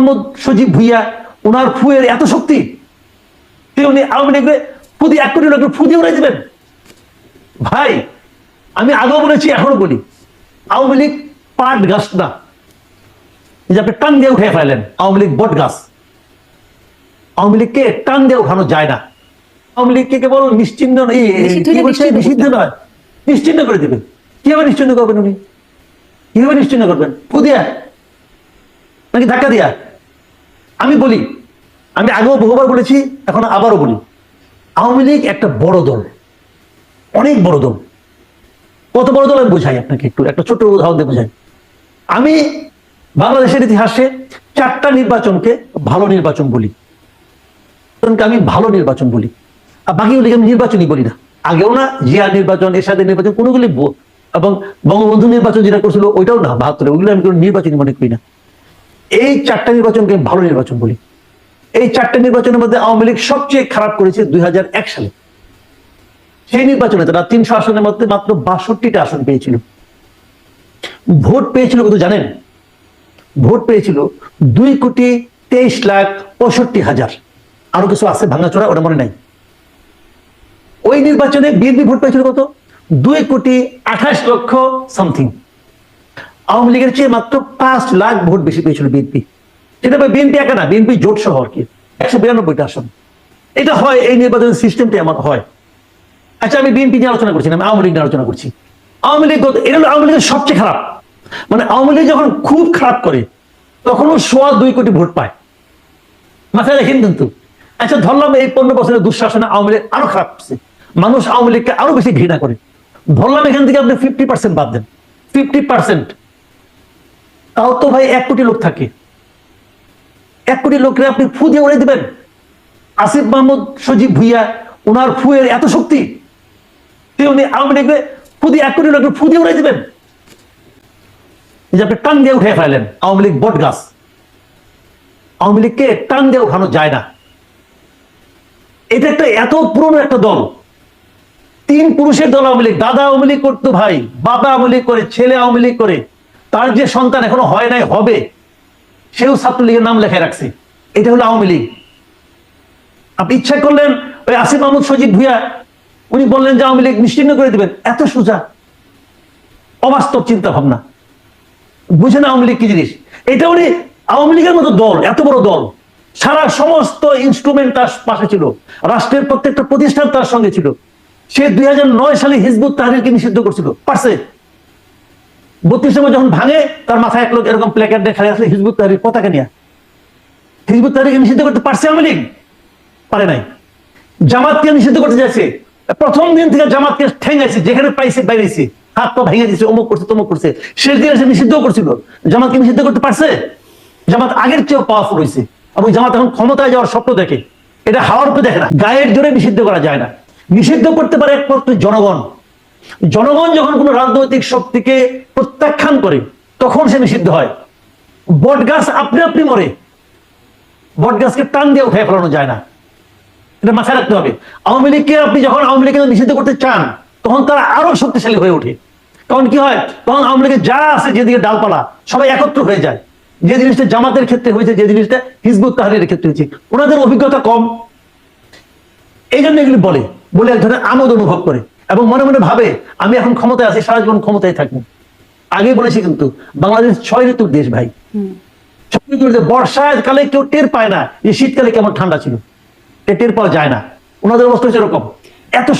মাহমুদ সজীব ভুইয়া ওনার ফুয়ের এত শক্তি যে উনি আওয়ামী লীগের ফুদি এক কোটি লোকের ফুদি উড়াই দিবেন। ভাই আমি আগেও বলেছি এখনও বলি আওয়ামী লীগ পাট গাছ না। যে আপনি টান দিয়ে উঠে ফেলেন আওয়ামী লীগ বট গাছ। আওয়ামী লীগকে টান দিয়ে উঠানো যায় না। আওয়ামী লীগকে কেবল নিশ্চিন্ন নিষিদ্ধ নয়। নিশ্চিন্ন করে দেবেন। কীভাবে নিশ্চিন্ন করবেন উনি? কীভাবে নিশ্চিন্ন করবেন? ফুদিয়া নাকি ধাক্কা দিয়া? আমি বলি, আমি আগেও বহুবার বলেছি, এখন আবারও বলি। আওয়ামী লীগ একটা বড় দল, অনেক বড় দল। কত বড় দল আমি বোঝাই আপনাকে একটু, একটা ছোট উদাহরণ দিয়ে বোঝাই। আমি বাংলাদেশের ইতিহাসে চারটা নির্বাচনকে ভালো নির্বাচন বলি। আমি ভালো নির্বাচন বলি। আর বাকিগুলিকে আমি নির্বাচনই বলি না। আগেও না, জিয়া নির্বাচন, এরশাদের নির্বাচন কোনোগুলি। এবং বঙ্গবন্ধু নির্বাচন যেটা করছিল, ওইটাও না, বাহাত্তরে, ওইগুলো আমি কোনো নির্বাচনই মনে করি না। এই চারটা নির্বাচনকে আমি ভালো নির্বাচন বলি। এই চারটা নির্বাচনের মধ্যে আওয়ামী লীগ সবচেয়ে খারাপ করেছে দুই হাজার এক সালে। সেই নির্বাচনে তারা তিনশো আসনের মধ্যে মাত্র বাষট্টিটা আসন পেয়েছিল। ভোট পেয়েছিল কত জানেন? ভোট পেয়েছিল দুই কোটি তেইশ লাখ পঁয়ষট্টি হাজার। আরও কিছু আছে ভাঙাচোরা, ওটা মনে নাই। ওই নির্বাচনে বিএনপি ভোট পেয়েছিল কত? দুই কোটি আঠাশ লক্ষ সামথিং আওয়ামী লীগের চেয়ে মাত্র পাঁচ লাখ ভোট বেশি পেয়েছিল বিএনপি। সেটা বিএনপি একা না, বিএনপি জোট সহ আর কি। একশো বিরানব্বইটা আসন। এটা হয়, এই নির্বাচনের সিস্টেমটা আমার হয়। আচ্ছা আমি বিএনপি নিয়ে আলোচনা করছি আমি আওয়ামী লীগ নিয়ে আলোচনা করছি। আওয়ামী লীগ এটা আওয়ামী লীগের সবচেয়ে খারাপ। মানে আওয়ামী লীগ যখন খুব খারাপ করে তখন ও সোয়া দুই কোটি ভোট পায়। মাথায় রাখেন কিন্তু। আচ্ছা ধরলাম এই পনেরো বছরের দুঃশাসনে আওয়ামী লীগ আরও খারাপ করছে। মানুষ আওয়ামী লীগকে আরও বেশি ঘৃণা করে। ধরলাম এখান থেকে আপনি ফিফটি পার্সেন্ট বাদ দেন। ফিফটি পার্সেন্ট তাও তো ভাই এক কোটি লোক থাকে। এক কোটি লোকরে আপনি ফু দিয়ে উড়াই দিবেন। আসিফ মাহমুদ, সজীব ভুইয়া, ওনার ফুয়ের এত শক্তি উনি আওয়ামী লীগের ফু দিয়ে, এক কোটি লোকের ফু দিয়ে উড়াই দিবেন। যে আপনি টান দিয়ে উঠে ফেলেন আওয়ামী লীগ বট গাছ। আওয়ামী লীগকে টান দিয়ে উঠানো যায় না। এটা একটা এত পুরনো একটা দল। তিন পুরুষের দল আওয়ামী লীগ, দাদা আওয়ামী লীগ করতো ভাই, বাবা আওয়ামী লীগ করে, ছেলে আওয়ামী লীগ করে। তার যে সন্তান এখনও হয় নাই, হবে, সেও ছাত্রলীগের নাম লেখায় রাখছে। এটা হলো আওয়ামী লীগ। আপনি ইচ্ছা করলেন ওই আসিফ মাহমুদ সজীব ভুইয়া, উনি বললেন যে আওয়ামী লীগ নিশ্চিন্ন করে দিবেন। এত সোজা। অবাস্তব চিন্তা ভাবনা বুঝেন আওয়ামী লীগ কি জিনিস? এটা উনি আওয়ামী লীগের মতো দল, এত বড় দল। সারা সমস্ত ইনস্ট্রুমেন্ট তার পাশে ছিল। রাষ্ট্রের প্রত্যেকটা প্রতিষ্ঠান তার সঙ্গে ছিল। সে দুই হাজার নয় সালে হিজবুত তাহরিরকে নিষিদ্ধ করছিল। পারছে? বত্রিশ সময় যখন ভাঙে, তার মাথায় এক লোক এরকম প্ল্যাকার্ড দেখা আসলে হিজবুত তাহরির পতাকা নিয়ে হিজবুত তাহরিরকে নিষিদ্ধ করতে পারছে আওয়ামী লীগ? পারে নাই। জামাতকে নিষিদ্ধ করতে যাচ্ছে প্রথম দিন থেকে জামাতকে ঠেঙ্গাইছে, যেখানে পাইছে বাইরেছে। হাত পা ভেঙে দিচ্ছে অমুক করছে, তমুক করছে। শেষ দিন এসে নিষিদ্ধ করছিল। জামাতকে নিষিদ্ধ করতে পারছে? জামাত আগের চেয়েও পাওয়ারফুল হয়েছে এবং জামাত এখন ক্ষমতায় যাওয়ার স্বপ্ন দেখে। এটা হাওয়ার উপরে দেখে না। গায়ের জোরে নিষিদ্ধ করা যায় না। নিষিদ্ধ করতে পারে একমাত্র জনগণ। জনগণ যখন কোনো রাজনৈতিক শক্তিকে প্রত্যাখ্যান করে, তখন সে নিষিদ্ধ হয়। বট গাছ আপনি আপনি মরে। বট গাছকে টান দিয়ে উঠে ফেলানো যায় না। এটা মাথায় রাখতে হবে। আওয়ামী লীগকে আপনি যখন আওয়ামী লীগকে নিষিদ্ধ করতে চান, তখন তারা আরও শক্তিশালী হয়ে ওঠে। তখন কি হয়? তখন আওয়ামী লীগের যা আছে, যেদিকে ডালপালা, সবাই একত্র হয়ে যায়। যে জিনিসটা জামাতের ক্ষেত্রে হয়েছে, যে জিনিসটা হিজবুত তাহরিরের ক্ষেত্রে হয়েছে, ওনাদের অভিজ্ঞতা কম। এই জন্য এগুলি বলে বলে এক ধরনের আমোদ অনুভব করে। এবং মনে মনে ভাবে আমি এখন ক্ষমতায় আছি সারা জীবন ক্ষমতায় থাকব। আগে বলেছি কিন্তু বাংলাদেশ ছয় ঋতুর দেশ ভাই। ছয় ঋতুর বর্ষায় বর্ষাকালে কেউ টের পায় না যে শীতকালে কেমন ঠান্ডা ছিল। টের পাওয়া যায় না। ওনাদের অবস্থা হচ্ছে এরকম। এত